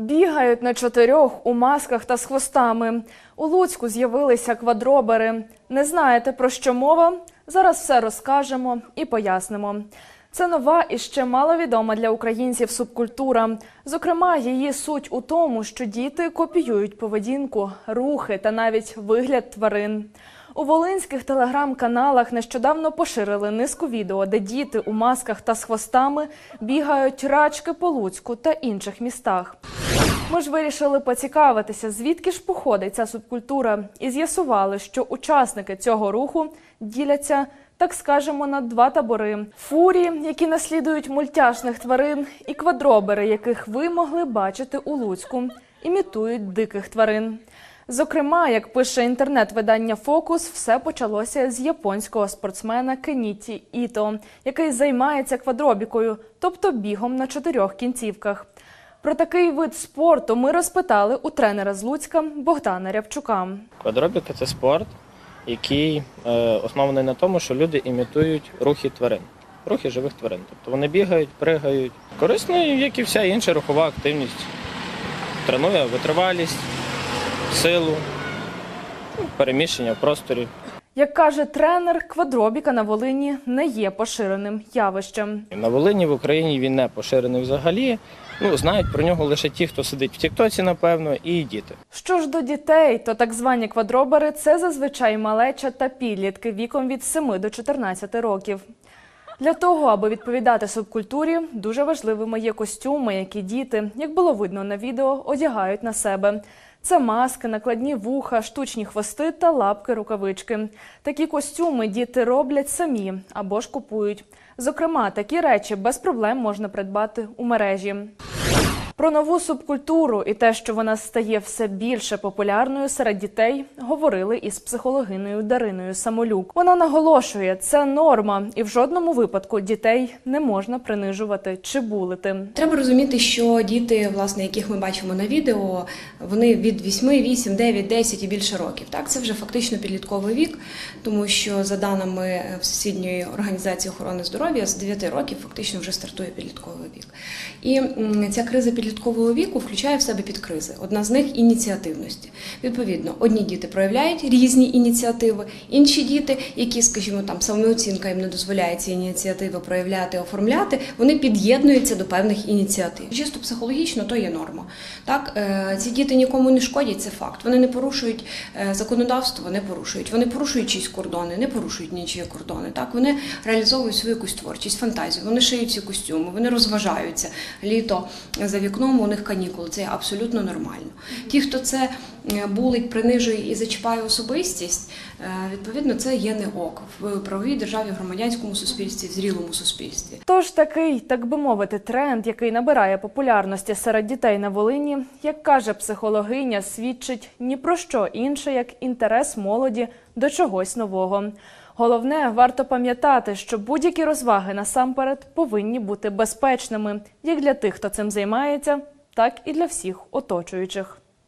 Бігають на чотирьох у масках та з хвостами. У Луцьку з'явилися квадробери. Не знаєте про що мова? Зараз все розкажемо і пояснимо. Це нова і ще маловідома для українців субкультура. Зокрема, її суть у тому, що діти копіюють поведінку, рухи та навіть вигляд тварин. У волинських телеграм-каналах нещодавно поширили низку відео, де діти у масках та з хвостами бігають рачки по Луцьку та інших містах. Ми ж вирішили поцікавитися, звідки ж походить ця субкультура, і з'ясували, що учасники цього руху діляться, так скажемо, на два табори: фурі, які наслідують мультяшних тварин, і квадробери, яких ви могли бачити у Луцьку, імітують диких тварин. Зокрема, як пише інтернет-видання Фокус, все почалося з японського спортсмена Кеніті Іто, який займається квадробікою, тобто бігом на чотирьох кінцівках. Про такий вид спорту ми розпитали у тренера з Луцька Богдана Рябчука. Квадробіка це спорт, який е, оснований на тому, що люди імітують рухи тварин, рухи живих тварин. Тобто вони бігають, пригають. Корисно, як і вся інша рухова активність. Тренує витривалість, силу, ну, переміщення в просторі. Як каже тренер, квадробіка на Волині не є поширеним явищем. На Волині в Україні він не поширений взагалі. Ну, знають про нього лише ті, хто сидить в Тіктоці, напевно, і діти. Що ж до дітей, то так звані квадробери це зазвичай малеча та підлітки віком від 7 до 14 років. Для того, аби відповідати субкультурі, дуже важливими є костюми, які діти, як було видно на відео, одягають на себе. Це маски, накладні вуха, штучні хвости та лапки-рукавички. Такі костюми діти роблять самі або ж купують. Зокрема, такі речі без проблем можна придбати у мережі. Про нову субкультуру і те, що вона стає все більше популярною серед дітей, говорили із психологиною Дариною Самолюк. Вона наголошує, це норма, і в жодному випадку дітей не можна принижувати чи булити. Треба розуміти, що діти, власне, яких ми бачимо на відео, вони від 8, 8, 9, 10 і більше років. Так, це вже фактично підлітковий вік, тому що за даними Всесвітньої організації охорони здоров'я з 9 років фактично вже стартує підлітковий вік. І ця криза підліткового віку включає в себе підкризи. Одна з них ініціативності. Відповідно, одні діти проявляють різні ініціативи, інші діти, які, скажімо, там самооцінка їм не дозволяє ці ініціативи проявляти, оформляти, вони під'єднуються до певних ініціатив. Чисто психологічно то є норма. Так, е, ці діти нікому не шкодять, це факт. Вони не порушують е, законодавство, не порушують. Вони порушують чиїсь кордони, не порушують нічиї кордони. Так, вони реалізовують свою якусь творчість, фантазію. Вони шиють ці костюми, вони розважаються. Літо за вікном у них канікули. Це абсолютно нормально. Ті, хто це е, булить, принижує і зачіпає особистість, е, відповідно, це є не ок в правовій державі, в громадянському суспільстві, в зрілому суспільстві. Тож такий, так би мовити, тренд, який набирає популярності серед дітей на Волині, як каже психологиня, свідчить ні про що інше, як інтерес молоді до чогось нового. Головне, варто пам'ятати, що будь-які розваги насамперед повинні бути безпечними як для тих, хто цим займається, так і для всіх оточуючих.